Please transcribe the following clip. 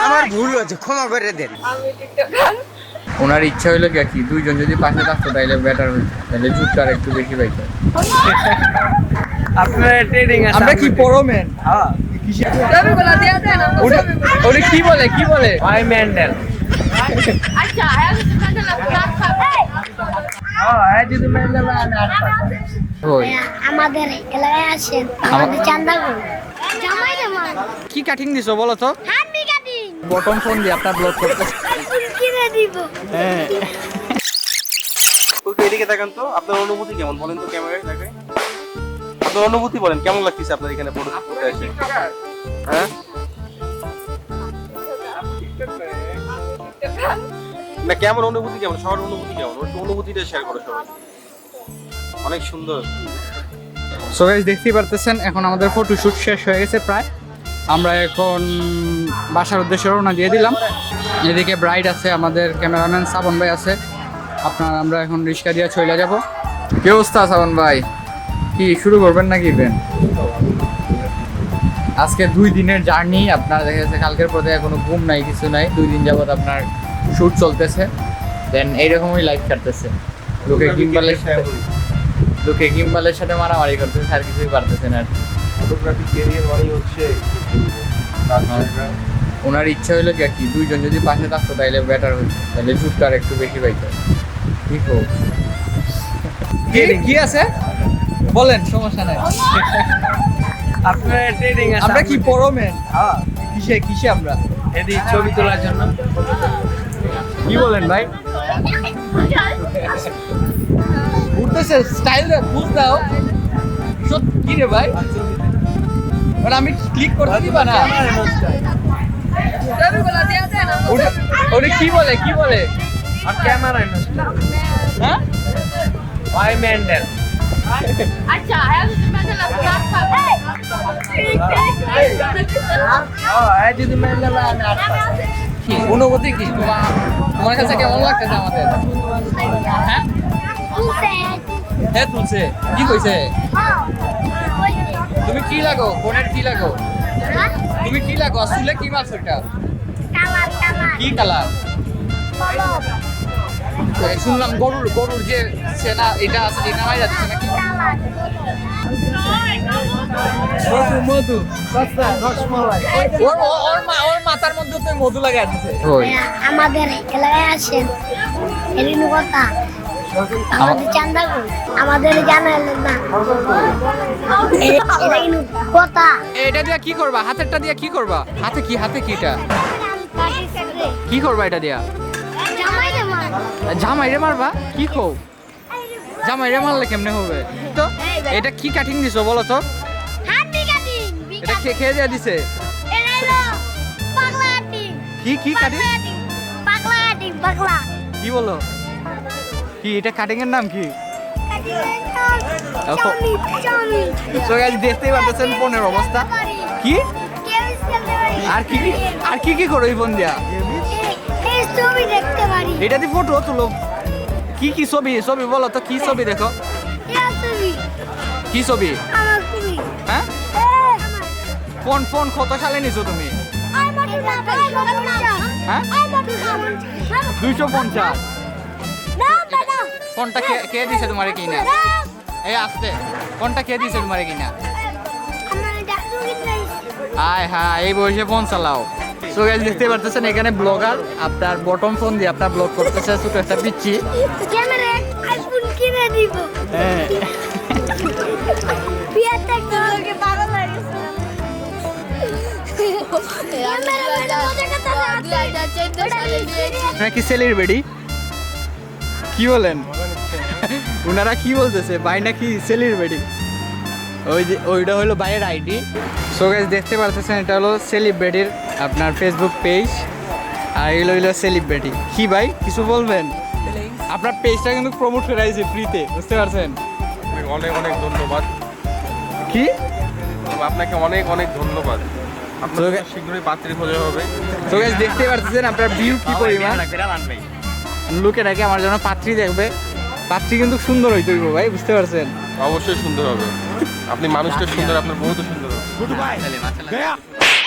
আমার ভুল হয়েছে ক্ষমা করে দেন ওনার ইচ্ছা হইল কি দুইজন যদি পাশে থাকতো তাইলে বেটার হইতো তাহলে জুটটা আর একটু বেশি পাইতো আপনার আছে আমরা কি পরমেন হ্যাঁ উনি কি বলে কি বলে আই ম্যান্ডেল আচ্ছা হ্যাঁ হ্যাঁ যদি ম্যান্ডেল আমি আট ওই আমাদের এলাকায় আসেন আমাদের চান্দা কি কাটিং দিছো বলো তো? কাটিং বটম ফোন দিয়ে আপনার ব্লক করতে কিনে দিব। ওকে এদিকে দেখেন তো আপনার অনুভূতি কেমন? বলেন তো ক্যামেরায় দেখে আপনার অনুভূতি বলেন কেমন লাগতেছে আপনার এখানে ফটো করতে আসে? হ্যাঁ? না কেমন অনুভূতি কেমন? সবার অনুভূতি কেমন? অনুভূতিটা শেয়ার করো সবাই। অনেক সুন্দর। সো গাইস দেখতেই পারতেছেন এখন আমাদের ফটো শুট শেষ হয়ে গেছে প্রায়। আমরা এখন বাসার উদ্দেশ্যে রওনা দিয়ে দিলাম। এদিকে ব্রাইড আছে, আমাদের ক্যামেরাম্যান সাবন ভাই আছে। আপনার আমরা এখন রিক্সা দিয়ে চলে যাব। কি অবস্থা শ্রাবণ ভাই? কি শুরু করবেন নাকি ইভেন্ট আজকে দুই দিনের জার্নি, আপনার দেখা যাচ্ছে কালকের পরে কোনো ঘুম নাই, কিছু নাই। দুই দিন যাবত আপনার শ্যুট চলতেছে। দেন এইরকমই লাইফ কাটতেছে। লোকে গিম্বালের সাথে লোকে গিম্বালের সাথে মারামারি করতেছে, আর কিছুই পারতেছে না আর কি। ফটোগ্রাফি ক্যারিয়ার মানে হচ্ছে ওনার ইচ্ছা হইল কি আর কি দুইজন যদি পাশে থাকতো তাইলে বেটার হইতো তাহলে ঝুটটা আর একটু বেশি পাইতো। ঠিক হোক। কি আছে? বলেন সমস্যা নাই। আপনার ট্রেডিং আছে আমরা কি পরমেন হ্যাঁ। কিসে কিসে আমরা? এদি ছবি তোলার জন্য। কি বলেন ভাই? উঠতেছে স্টাইল বুঝ দাও। সত্যি কি রে ভাই? মানে আমি ক্লিক করতে দিবা না? ওটা- কি বলে কি বলে? আর ক্যামেরা হ্যাঁ? আই ম্যান্ডেল। আচ্ছা হ্যাঁ হ্যাঁ অনুভূতি কি? তোমার তোমার কাছে কেমন লাগতেছে আমাদের? হ্যাঁ? হে তুলছে। কি কইছে? তুমি কি লাগো? কোনের কি লাগো? তুমি কি লাগো? আসলে কি মাছ এটা কি কালার? শুনলাম গরুর গরুর যে সেনা এটা আছে এটা নাই যাচ্ছে নাকি? মধু মধু রসমালাই ওর মা ওর মাথার মধ্যে তো মধু লাগাই দিছে। ওই আমাদের এলাকায় আসেন কথা। আমাদের চান্দা আমাদের জানালেন না। কথা। এটা দিয়া কি করবা? হাতেরটা দিয়া কি করবা? হাতে কি হাতে কি এটা কি করবা এটা দিয়া? জামাই রে মারবা। কি খো জামাই রে মারলে কেমনে হবে? তো এটা কি কাটিং দিছো বলো তো? এটা খেয়ে খেয়ে দিয়া দিছে? কাটিং কি কি কাটিং পাগলা কাটিং পাগলা। কি বলো? কি এটা কাটিং এর নাম কি? তো গাইস দেখতেই পাচ্ছেন ফোনের অবস্থা। কি? আর কি কি আর কি কি করো এই ফোন দিয়া? ছবি দেখতে পারি। এটা দিয়ে ফটো তুলো। কি কি ছবি? ছবি বলো তো কি ছবি দেখো? কি ছবি? হ্যাঁ? ফোন ফোন কত সালে নিছো তুমি? হ্যাঁ? দুইশো পঞ্চাশ। ফোনটা কে দিছে তোমারে কিনা? এই আসতে। কোনটা কে দিছে তোমারে কিনা? আয় হ্যাঁ এই বয়সে ফোন চালাও। সো গাইজ দেখতে পারতেছেন এখানে ব্লগার আপনার বটম ফোন দিয়ে আপনার ব্লগ করতেছে ছোট একটা পিচ্ছি। হ্যাঁ। কি সেলিব্রিটি কি বলেন? ওনারা কি বলতেছে? ভাই নাকি সেলিব্রিটি ওই যে ওইটা হলো বাইরের আইডি সো গাইজ দেখতে পারতেছেন এটা হলো সেলিব্রিটির আপনার ফেসবুক পেজ আর এগুলো হইল সেলিব্রিটি কি ভাই কিছু বলবেন? আপনার পেজটা কিন্তু প্রমোট করে আইছে ফ্রিতে বুঝতে পারছেন? অনেক অনেক ধন্যবাদ। কি? আপনাকে অনেক অনেক ধন্যবাদ। আপনার তোকে- শীঘ্রই পাত্রী খোঁজা হবে। তো গাইজ দেখতে পারতেছেন আপনার ভিউ কি পরিমাণ? লোকে নাকি আমার জন্য পাত্রী দেখবে। পাত্রী কিন্তু সুন্দর হইতে হইব ভাই বুঝতে পারছেন? অবশ্যই সুন্দর হবে। আপনি মানুষটা সুন্দর আপনার বহুত সুন্দর হবে।